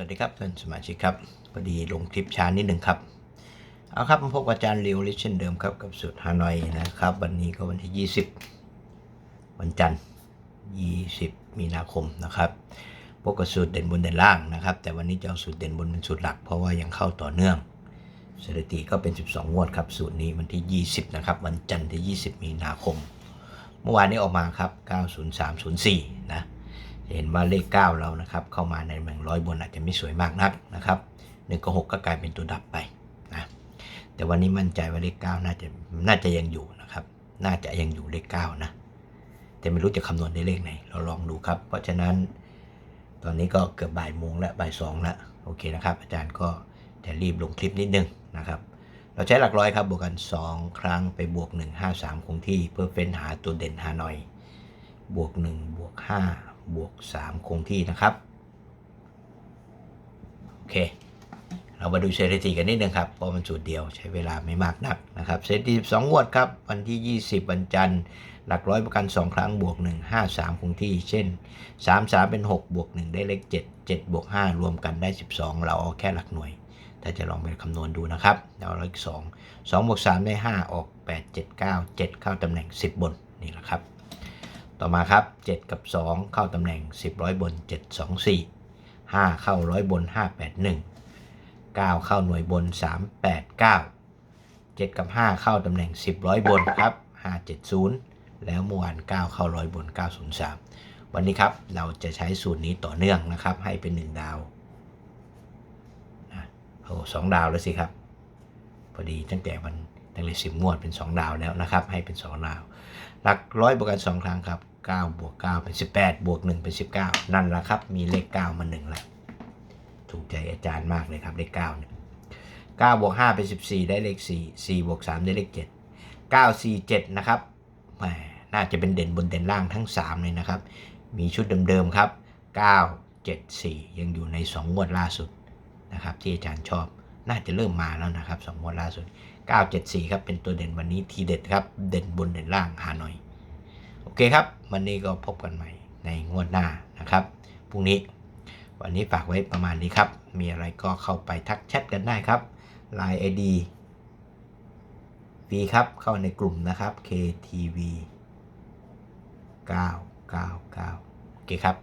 วัสดีครับท่านสมาชิกครับพอดีลงคลิปช้านิดหนึ่งครับเอาครับมาพบอาจารย์ริวลิเช่นเดิมครับกับสูตรฮานอยนะครับ วันนี้ก็วันที่ 20 วันจันทร์ 20 มีนาคมนะครับพบกับสูตรเด่นบนเด่นล่างนะครับ แต่วันนี้จะเอาสูตรเด่นบนเป็นสูตรหลัก เพราะว่ายังเข้าต่อเนื่องสถิติก็เป็น 12 งวดครับสูตรนี้วันที่ 20 นะครับ วันจันทร์ที่ 20 มีนาคม เมื่อวานนี้ออกมาครับ 90304 นะ เห็นว่าเลข 9 เรานะครับ เข้ามาในแบ่งร้อยบนอาจจะไม่สวยมากนักนะครับหนึ่งกับหกก็กลายเป็นตัวดับไปนะแต่วันนี้มั่นใจว่าเลข 9 น่าจะน่าจะยังอยู่นะครับ น่าจะยังอยู่เลข 9 นะ แต่ไม่รู้จะคำนวณได้เลขไหน เราลองดูครับ เพราะฉะนั้น ตอนนี้ก็เกือบบ่ายโมงแล้วบ่ายสองแล้วโอเคนะครับ อาจารย์ก็จะรีบลงคลิปนิดนึงนะครับ เราใช้หลักร้อยครับบวกกัน 2 ครั้งไปบวก 1 5 3คงที่เพื่อเฟ้นหาตัวเด่นหาหน่อย บวก 1 บวก 5 บวก 3 คงที่นะครับ โอเค เรามาดูสถิติกันนิดนึงครับเพราะมันสูตรเดียวใช้เวลาไม่มากนักนะครับสถิติ12งวดครับ วันที่ 20 วันจันทร์หลักร้อยประกัน 2 ครั้งบวก 1 5 3 คงที่ เช่น 3 3 เป็น 6 บวก 1 ได้เลข 7 7 บวก 5 รวมกันได้ 12 เราเอาแค่หลักหน่วย ถ้าจะลองไปคำนวณดูนะครับเราเลข2 2บวก3ได้ 5 ออก 8 7 9 7 เข้าตำแหน่ง 10 บนนี่แหละครับ ต่อมาครับ 7 กับ 2 เข้าตำแหน่ง 10ร้อยบน 7 2 4 5 เข้าร้อยบน 5 8 1 9 เข้าหน่วยบน 3 8 9 7 กับ 5 เข้าตำแหน่ง 10ร้อยบนครับ 5 7 0 แล้วเมื่อวาน 9 เข้าร้อยบน 903 วันนี้ครับเราจะใช้สูตรนี้ต่อเนื่องนะครับ ให้เป็น 1 ดาวโอ้สองดาวแล้วสิครับ พอดีตั้งแต่วันตั้งแต่สิบงวดเป็น 2 ดาวแล้วนะครับ ให้เป็น 2 ดาว หลักร้อยบวกกัน 2 ครั้งครับ 9บวก9เป็น 18 บวก 1 เป็น 19 นั่นแหละครับ มีเลข 9 มา1แล้วถูกใจอาจารย์มากเลยครับ เลข9เนี่ย9บวก5เป็น 14 ได้เลข 4 4บวก3ได้เลข 7 9 4 7 นะครับแหมน่าจะเป็นเด่นบนเด่นล่างทั้ง 3 เลยนะครับ มีชุดเดิมๆครับ 9 7 4 ยังอยู่ใน 2 งวดล่าสุดนะครับ ที่อาจารย์ชอบน่าจะเริ่มมาแล้วนะครับ 2 งวดล่าสุด 974 ครับ เป็นตัวเด่นวันนี้ทีเด็ดครับ เด่นบนเด่นล่างหาหน่อย เคครับ วันนี้ก็พบกันใหม่ในงวดหน้านะครับพรุ่งนี้วันนี้ฝากไว้ประมาณนี้ครับ มีอะไรก็เข้าไปทักแชทกันได้ครับ Line ID ฟรีครับเข้าในกลุ่มนะครับ KTV 999โอเคครับ